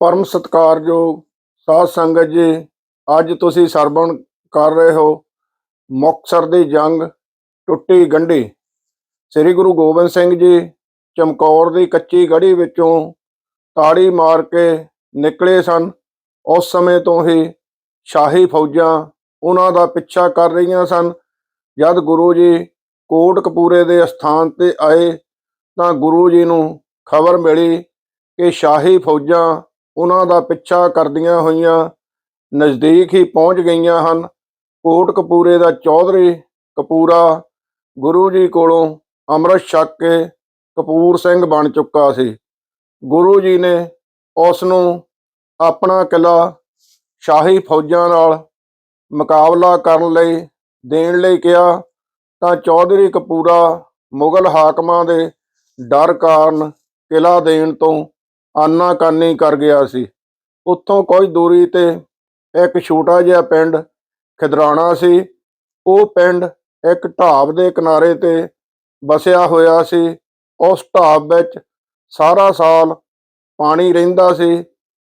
ਪਰਮ ਸਤਿਕਾਰਯੋਗ ਸਾਧ ਸੰਗਤ ਜੀ, ਅੱਜ ਤੁਸੀਂ ਸਰਵਣ ਕਰ ਰਹੇ ਹੋ। ਮੁਕਤਸਰ ਦੀ ਜੰਗ ਟੁੱਟੀ ਗੰਢੀ। ਸ੍ਰੀ ਗੁਰੂ ਗੋਬਿੰਦ ਸਿੰਘ ਜੀ ਚਮਕੌਰ ਦੀ ਕੱਚੀ ਗੜੀ ਵਿੱਚੋਂ ਤਾੜੀ ਮਾਰ ਕੇ ਨਿਕਲੇ ਸਨ। ਉਸ ਸਮੇਂ ਤੋਂ ਹੀ ਸ਼ਾਹੀ ਫੌਜਾਂ ਉਹਨਾਂ ਦਾ ਪਿੱਛਾ ਕਰ ਰਹੀਆਂ ਸਨ। ਜਦ ਗੁਰੂ ਜੀ ਕੋਟਕਪੂਰੇ ਦੇ ਸਥਾਨ ਤੇ ਆਏ ਤਾਂ ਗੁਰੂ ਜੀ ਨੂੰ ਖਬਰ ਮਿਲੀ ਕਿ ਸ਼ਾਹੀ ਫੌਜਾਂ ਉਹਨਾਂ ਦਾ ਪਿੱਛਾ ਕਰਦੀਆਂ ਹੋਈਆਂ ਨਜ਼ਦੀਕ ਹੀ ਪਹੁੰਚ ਗਈਆਂ ਹਨ। ਕੋਟ ਕੋਟਕਪੂਰੇ ਦਾ ਚੌਧਰੀ ਕਪੂਰਾ ਗੁਰੂ ਜੀ ਕੋਲੋਂ ਅੰਮ੍ਰਿਤ ਛਕ ਕੇ ਕਪੂਰ ਸਿੰਘ ਬਣ ਚੁੱਕਾ ਸੀ। ਗੁਰੂ ਜੀ ਨੇ ਉਸ ਨੂੰ ਆਪਣਾ ਕਿਲਾ ਸ਼ਾਹੀ ਫੌਜਾਂ ਨਾਲ ਮੁਕਾਬਲਾ ਕਰਨ ਲਈ, ਦੇਣ ਲਈ ਕਿਹਾ ਤਾਂ ਚੌਧਰੀ ਕਪੂਰਾ ਮੁਗਲ ਹਾਕਮਾਂ ਦੇ ਡਰ ਕਾਰਨ ਕਿਲਾ ਦੇਣ ਤੋਂ ਆਨਾਕਾਨੀ ਕਰ ਗਿਆ ਸੀ। ਉੱਥੋਂ ਕੁਝ ਦੂਰੀ ਤੇ ਇੱਕ ਛੋਟਾ ਜਿਹਾ ਪਿੰਡ ਖਿਦਰਾਣਾ ਸੀ। ਉਹ ਪਿੰਡ ਇੱਕ ਢਾਬ ਦੇ ਕਿਨਾਰੇ ਤੇ ਵਸਿਆ ਹੋਇਆ ਸੀ। ਉਸ ਢਾਬ ਵਿੱਚ ਸਾਰਾ ਸਾਲ ਪਾਣੀ ਰਹਿੰਦਾ ਸੀ,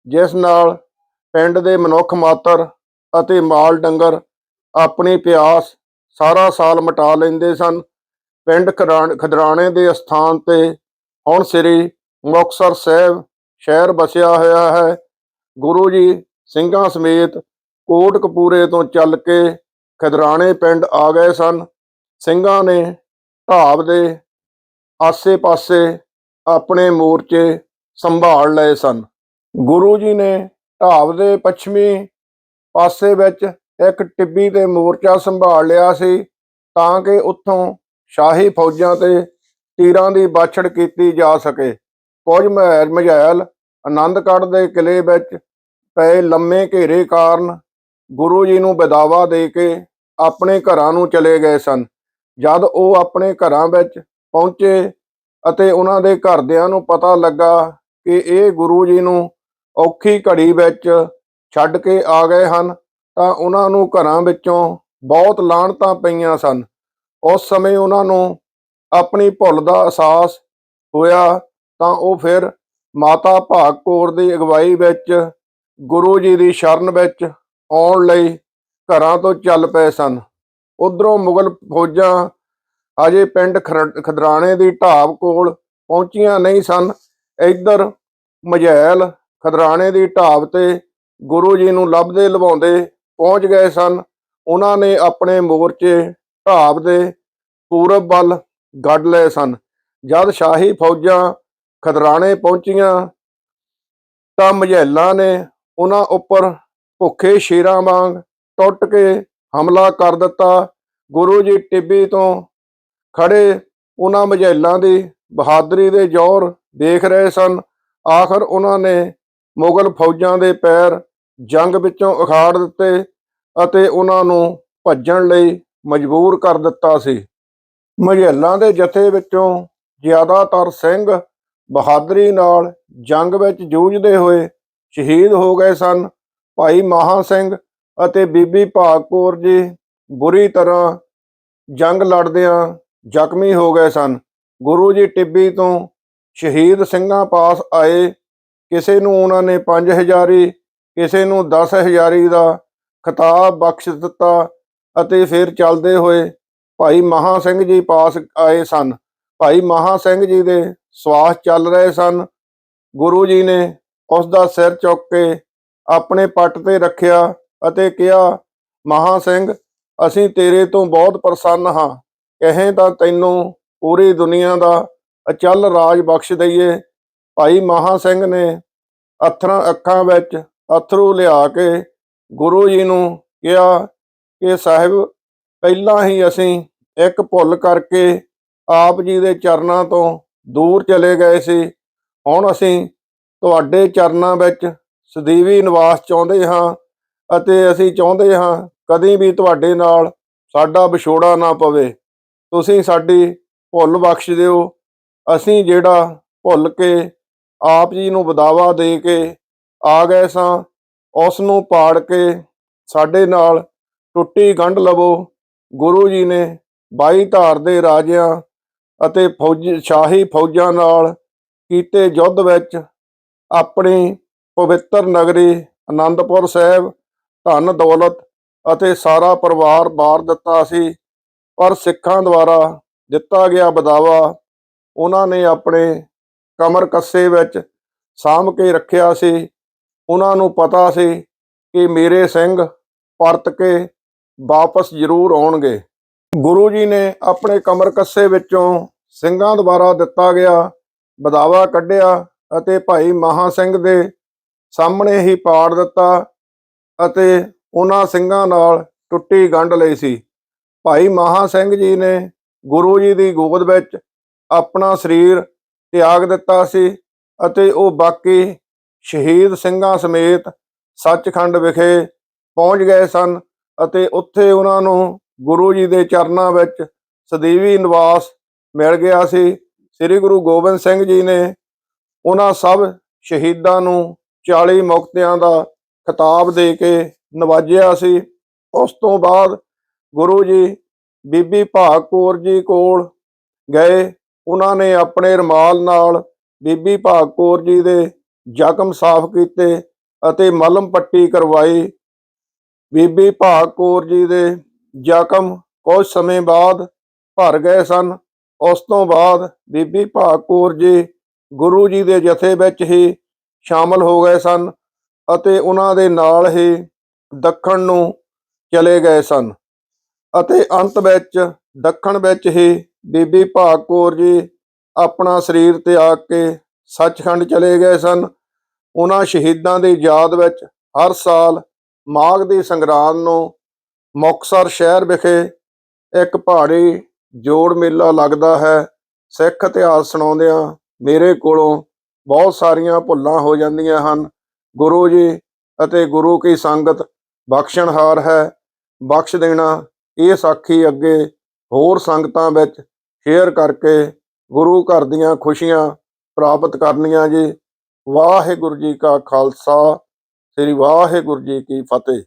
ਜਿਸ ਨਾਲ ਪਿੰਡ ਦੇ ਮਨੁੱਖ ਮਾਤਰ ਅਤੇ ਮਾਲ ਡੰਗਰ ਆਪਣੀ ਪਿਆਸ ਸਾਰਾ ਸਾਲ ਮਿਟਾ ਲੈਂਦੇ ਸਨ। ਪਿੰਡ ਖਰਾਣ- ਖਦਰਾਣੇ ਦੇ ਸਥਾਨ ਤੇ ਹੁਣ ਸ੍ਰੀ ਮੁਕਤਸਰ ਸਾਹਿਬ ਸ਼ਹਿਰ ਵਸਿਆ ਹੋਇਆ ਹੈ। ਗੁਰੂ ਜੀ ਸਿੰਘਾਂ ਸਮੇਤ ਕੋਟਕਪੂਰੇ ਤੋਂ ਚੱਲ ਕੇ ਖਦਰਾਣੇ ਪਿੰਡ ਆ ਗਏ ਸਨ। ਸਿੰਘਾਂ ਨੇ ਢਾਬ ਦੇ ਆਸੇ-ਪਾਸੇ ਆਪਣੇ ਮੋਰਚੇ ਸੰਭਾਲ ਲਏ ਸਨ। ਗੁਰੂ ਜੀ ਨੇ ਢਾਬ ਦੇ ਪੱਛਮੀ ਪਾਸੇ ਵਿੱਚ ਇੱਕ ਟਿੱਬੀ ਤੇ ਮੋਰਚਾ ਸੰਭਾਲ ਲਿਆ ਸੀ ਤਾਂ ਕਿ ਉੱਥੋਂ ਸ਼ਾਹੀ ਫੌਜਾਂ ਤੇ ਤੀਰਾਂ ਦੀ ਬਾਛੜ ਕੀਤੀ ਜਾ ਸਕੇ। ਕੁਝ ਮਹਿਲ ਮਝੈਲ ਆਨੰਦਗੜ੍ਹ ਦੇ ਕਿਲੇ ਵਿੱਚ ਪਏ ਲੰਮੇ ਘੇਰੇ ਕਾਰਨ ਗੁਰੂ ਜੀ ਨੂੰ ਵਿਦਾਵਾ ਦੇ ਕੇ ਆਪਣੇ ਘਰਾਂ ਨੂੰ ਚਲੇ ਗਏ ਸਨ। ਜਦ ਉਹ ਆਪਣੇ ਘਰਾਂ ਵਿੱਚ ਪਹੁੰਚੇ ਅਤੇ ਉਹਨਾਂ ਦੇ ਘਰਦਿਆਂ ਨੂੰ ਪਤਾ ਲੱਗਾ ਕਿ ਇਹ ਗੁਰੂ ਜੀ ਨੂੰ ਔਖੀ ਘੜੀ ਵਿੱਚ ਛੱਡ ਕੇ ਆ ਗਏ ਹਨ, ਤਾਂ ਉਹਨਾਂ ਨੂੰ ਘਰਾਂ ਵਿੱਚੋਂ ਬਹੁਤ ਲਾਹਣਤਾਂ ਪਈਆਂ ਸਨ। ਉਸ ਸਮੇਂ ਉਹਨਾਂ ਨੂੰ ਆਪਣੀ ਭੁੱਲ ਦਾ ਅਹਿਸਾਸ ਹੋਇਆ ਤਾਂ ਉਹ ਫਿਰ ਮਾਤਾ ਭਾਗ ਕੌਰ ਦੀ ਅਗਵਾਈ ਵਿੱਚ, ਗੁਰੂ ਜੀ ਦੀ ਸ਼ਰਨ ਵਿੱਚ ਆਉਣ ਲਈ ਘਰਾਂ ਤੋਂ ਚੱਲ ਪਏ ਸਨ। ਉਧਰੋਂ ਮੁਗਲ ਫੌਜਾਂ ਅਜੇ ਪਿੰਡ ਖਰ- ਖਦਰਾਣੇ ਦੀ ਢਾਬ ਕੋਲ ਪਹੁੰਚੀਆਂ ਨਹੀਂ ਸਨ। ਇੱਧਰ ਮਜ਼ੈਲ ਖਦਰਾਣੇ ਦੀ ਢਾਬ ਤੇ ਗੁਰੂ ਜੀ ਨੂੰ ਲੱਭਦੇ ਲਵਾਉਂਦੇ ਪਹੁੰਚ ਗਏ ਸਨ। ਉਹਨਾਂ ਨੇ ਆਪਣੇ ਮੋਰਚੇ ਢਾਬ ਦੇ ਪੂਰਬ ਵੱਲ ਗੱਡ ਲਏ ਸਨ। ਜਦ ਸ਼ਾਹੀ ਫੌਜਾਂ ਖਦਰਾਣੇ ਪਹੁੰਚੀਆਂ। ਤਾਂ ਮਝੈਲਾਂ ਨੇ ਉਹਨਾਂ ਉੱਪਰ ਭੁੱਖੇ ਸ਼ੇਰਾਂ ਵਾਂਗ ਟੁੱਟ ਕੇ ਹਮਲਾ ਕਰ ਦਿੱਤਾ। ਗੁਰੂ ਜੀ ਟਿੱਬੀ ਤੋਂ ਖੜੇ ਉਹਨਾਂ ਮਝੈਲਾਂ ਦੀ ਬਹਾਦਰੀ ਦੇ ਜ਼ੋਰ ਦੇਖ ਰਹੇ ਸਨ। ਆਖਰ ਉਹਨਾਂ ਨੇ ਮੁਗਲ ਫੌਜਾਂ ਦੇ ਪੈਰ ਜੰਗ ਵਿੱਚੋਂ ਉਖਾੜ ਦਿੱਤੇ ਅਤੇ ਉਹਨਾਂ ਨੂੰ ਭੱਜਣ ਲਈ ਮਜਬੂਰ ਕਰ ਦਿੱਤਾ ਸੀ। ਮਝੈਲਾਂ ਦੇ ਜਥੇ ਵਿੱਚੋਂ ਜ਼ਿਆਦਾਤਰ ਸਿੰਘ ਬਹਾਦਰੀ ਨਾਲ ਜੰਗ ਵਿੱਚ ਜੂਝਦੇ ਹੋਏ ਸ਼ਹੀਦ ਹੋ ਗਏ ਸਨ। ਭਾਈ ਮਹਾ ਸਿੰਘ ਅਤੇ ਬੀਬੀ ਭਾਗ ਕੌਰ ਜੀ ਬੁਰੀ ਤਰ੍ਹਾਂ ਜੰਗ ਲੜਦਿਆਂ ਜ਼ਖਮੀ ਹੋ ਗਏ ਸਨ। ਗੁਰੂ ਜੀ ਟਿੱਬੀ ਤੋਂ ਸ਼ਹੀਦ ਸਿੰਘਾਂ ਪਾਸ ਆਏ। ਕਿਸੇ ਨੂੰ ਉਹਨਾਂ ਨੇ 5000 ਕਿਸੇ ਨੂੰ 10000 ਦਾ ਖਿਤਾਬ ਬਖਸ਼ ਦਿੱਤਾ ਅਤੇ ਫਿਰ ਚੱਲਦੇ ਹੋਏ ਭਾਈ ਮਹਾ ਸਿੰਘ ਜੀ ਪਾਸ ਆਏ ਸਨ। ਭਾਈ ਮਹਾ ਸਿੰਘ ਜੀ ਦੇ ਸਵਾਸ ਚੱਲ ਰਹੇ ਸਨ। ਗੁਰੂ ਜੀ ਨੇ ਉਸ ਦਾ ਸਿਰ ਚੁੱਕ ਕੇ ਆਪਣੇ ਪੱਟ ਤੇ ਰੱਖਿਆ ਅਤੇ ਕਿਹਾ, ਮਹਾ ਸਿੰਘ, ਅਸੀਂ ਤੇਰੇ ਤੋਂ ਬਹੁਤ ਪ੍ਰਸੰਨ ਹਾਂ। ਕਹੇ ਤਾਂ ਤੈਨੂੰ ਪੂਰੀ ਦੁਨੀਆ ਦਾ ਅਚਲ ਰਾਜ ਬਖਸ਼ ਦਈਏ। ਭਾਈ ਮਹਾ ਸਿੰਘ ਨੇ ਅਥਰਾਂ ਅੱਖਾਂ ਵਿੱਚ ਅਥਰੂ ਲਿਆ ਕੇ ਗੁਰੂ ਜੀ ਨੂੰ ਕਿਹਾ ਕਿ, ਸਾਹਿਬ, ਪਹਿਲਾਂ ਹੀ ਅਸੀਂ ਇੱਕ ਭੁੱਲ ਕਰਕੇ ਆਪ ਜੀ ਦੇ ਚਰਨਾਂ ਤੋਂ ਦੂਰ ਚਲੇ ਗਏ ਸੀ। ਹੁਣ ਅਸੀਂ ਤੁਹਾਡੇ ਚਰਨਾਂ ਵਿੱਚ ਸਦੀਵੀ ਨਿਵਾਸ ਚਾਹੁੰਦੇ ਹਾਂ ਅਤੇ ਅਸੀਂ ਚਾਹੁੰਦੇ ਹਾਂ ਕਦੀ ਵੀ ਤੁਹਾਡੇ ਨਾਲ ਸਾਡਾ ਵਿਛੋੜਾ ਨਾ ਪਵੇ। ਤੁਸੀਂ ਸਾਡੀ ਭੁੱਲ ਬਖਸ਼ ਦਿਓ। ਅਸੀਂ ਜਿਹੜਾ ਭੁੱਲ ਕੇ ਆਪ ਜੀ ਨੂੰ ਬਦਾਵਾ ਦੇ ਕੇ ਆ ਗਏ ਸਾਂ, ਉਸ ਨੂੰ ਪਾੜ ਕੇ ਸਾਡੇ ਨਾਲ ਟੁੱਟੀ ਗੰਢ ਲਵੋ। ਗੁਰੂ ਜੀ ਨੇ ਬਾਈ ਧਾਰ ਦੇ ਰਾਜਿਆਂ ਅਤੇ ਫੌਜੀ, ਸ਼ਾਹੀ ਫੌਜਾਂ ਨਾਲ ਕੀਤੇ ਯੁੱਧ ਵਿੱਚ ਆਪਣੀ ਪਵਿੱਤਰ ਨਗਰੀ ਆਨੰਦਪੁਰ ਸਾਹਿਬ, ਧਨ ਦੌਲਤ ਅਤੇ ਸਾਰਾ ਪਰਿਵਾਰ ਬਾਰ ਦਿੱਤਾ ਸੀ। ਪਰ ਸਿੱਖਾਂ ਦੁਆਰਾ ਦਿੱਤਾ ਗਿਆ ਬਦਾਵਾ ਉਹਨਾਂ ਨੇ ਆਪਣੇ ਕਮਰ ਕੱਸੇ ਵਿੱਚ ਸਾਂਭ ਕੇ ਰੱਖਿਆ ਸੀ। ਉਹਨਾਂ ਨੂੰ ਪਤਾ ਸੀ ਕਿ ਮੇਰੇ ਸਿੰਘ ਪਰਤ ਕੇ ਵਾਪਸ ਜ਼ਰੂਰ ਆਉਣਗੇ। ਗੁਰੂ ਜੀ ਨੇ ਆਪਣੇ ਕਮਰ ਕੱਸੇ ਵਿੱਚੋਂ ਸਿੰਘਾਂ ਦੁਆਰਾ ਦਿੱਤਾ ਗਿਆ ਬਦਾਵਾ ਕੱਢਿਆ ਅਤੇ ਭਾਈ ਮਹਾ ਸਿੰਘ ਦੇ ਸਾਹਮਣੇ ਹੀ ਪਾੜ ਦਿੱਤਾ ਅਤੇ ਉਹਨਾਂ ਸਿੰਘਾਂ ਨਾਲ ਟੁੱਟੀ ਗੰਢ ਲਈ ਸੀ। ਭਾਈ ਮਹਾ ਸਿੰਘ ਜੀ ਨੇ ਗੁਰੂ ਜੀ ਦੀ ਗੋਦ ਵਿੱਚ ਆਪਣਾ ਸਰੀਰ ਤਿਆਗ ਦਿੱਤਾ ਸੀ ਅਤੇ ਉਹ ਬਾਕੀ ਸ਼ਹੀਦ ਸਿੰਘਾਂ ਸਮੇਤ ਸੱਚਖੰਡ ਵਿਖੇ ਪਹੁੰਚ ਗਏ ਸਨ ਅਤੇ ਉੱਥੇ ਉਹਨਾਂ ਨੂੰ ਗੁਰੂ ਜੀ ਦੇ ਚਰਨਾਂ ਵਿੱਚ ਸਦੀਵੀ ਨਿਵਾਸ ਮਿਲ ਗਿਆ ਸੀ। ਸ੍ਰੀ ਗੁਰੂ ਗੋਬਿੰਦ ਸਿੰਘ ਜੀ ਨੇ ਉਹਨਾਂ ਸਭ ਸ਼ਹੀਦਾਂ ਨੂੰ 40 ਮੁਕਤਿਆਂ ਦਾ ਖਿਤਾਬ ਦੇ ਕੇ ਨਵਾਜਿਆ ਸੀ। ਉਸ ਤੋਂ ਬਾਅਦ ਗੁਰੂ ਜੀ ਬੀਬੀ ਭਾਗ ਕੌਰ ਜੀ ਕੋਲ ਗਏ। ਉਹਨਾਂ ਨੇ ਆਪਣੇ ਰਮਾਲ ਨਾਲ ਬੀਬੀ ਭਾਗ ਕੌਰ ਜੀ ਦੇ ਜ਼ਖਮ ਸਾਫ਼ ਕੀਤੇ ਅਤੇ ਮਲਮ ਪੱਟੀ ਕਰਵਾਈ। ਬੀਬੀ ਭਾਗ ਕੌਰ ਜੀ ਦੇ ਜ਼ਖਮ ਕੁਝ ਸਮੇਂ ਬਾਅਦ ਭਰ ਗਏ ਸਨ। ਉਸ ਤੋਂ ਬਾਅਦ ਬੀਬੀ ਭਾਗ ਕੌਰ ਜੀ ਗੁਰੂ ਜੀ ਦੇ ਜਥੇ ਵਿੱਚ ਹੀ ਸ਼ਾਮਲ ਹੋ ਗਏ ਸਨ ਅਤੇ ਉਹਨਾਂ ਦੇ ਨਾਲ ਹੀ ਦੱਖਣ ਨੂੰ ਚਲੇ ਗਏ ਸਨ ਅਤੇ ਅੰਤ ਵਿੱਚ ਦੱਖਣ ਵਿੱਚ ਹੀ ਬੀਬੀ ਭਾਗ ਕੌਰ ਜੀ ਆਪਣਾ ਸਰੀਰ ਤਿਆਗ ਕੇ ਸੱਚਖੰਡ ਚਲੇ ਗਏ ਸਨ। ਉਹਨਾਂ ਸ਼ਹੀਦਾਂ ਦੀ ਯਾਦ ਵਿੱਚ ਹਰ ਸਾਲ ਮਾਘ ਦੀ ਸੰਗਰਾਂਦ ਨੂੰ ਮੁਕਤਸਰ ਸ਼ਹਿਰ ਵਿਖੇ ਇੱਕ ਪਹਾੜੀ ਜੋੜ ਮੇਲਾ ਲੱਗਦਾ ਹੈ। ਸਿੱਖ ਇਤਿਹਾਸ ਸੁਣਾਉਂਦਿਆਂ ਮੇਰੇ ਕੋਲੋਂ ਬਹੁਤ ਸਾਰੀਆਂ ਭੁੱਲਾਂ ਹੋ ਜਾਂਦੀਆਂ ਹਨ। ਗੁਰੂ ਜੀ ਅਤੇ ਗੁਰੂ ਕੀ ਸੰਗਤ ਬਖਸ਼ਣਹਾਰ ਹੈ। ਬਖਸ਼ ਦੇਣਾ ਇਹ ਸਾਖੀ ਅੱਗੇ ਹੋਰ ਸੰਗਤਾਂ ਵਿੱਚ ਸ਼ੇਅਰ ਕਰਕੇ ਗੁਰੂ ਘਰ ਦੀਆਂ ਖੁਸ਼ੀਆਂ ਪ੍ਰਾਪਤ ਕਰਨੀਆਂ ਜੀ। ਵਾਹਿਗੁਰੂ ਜੀ ਕਾ ਖਾਲਸਾ, ਸ੍ਰੀ ਵਾਹਿਗੁਰੂ ਜੀ ਕੀ ਫਤਿਹ।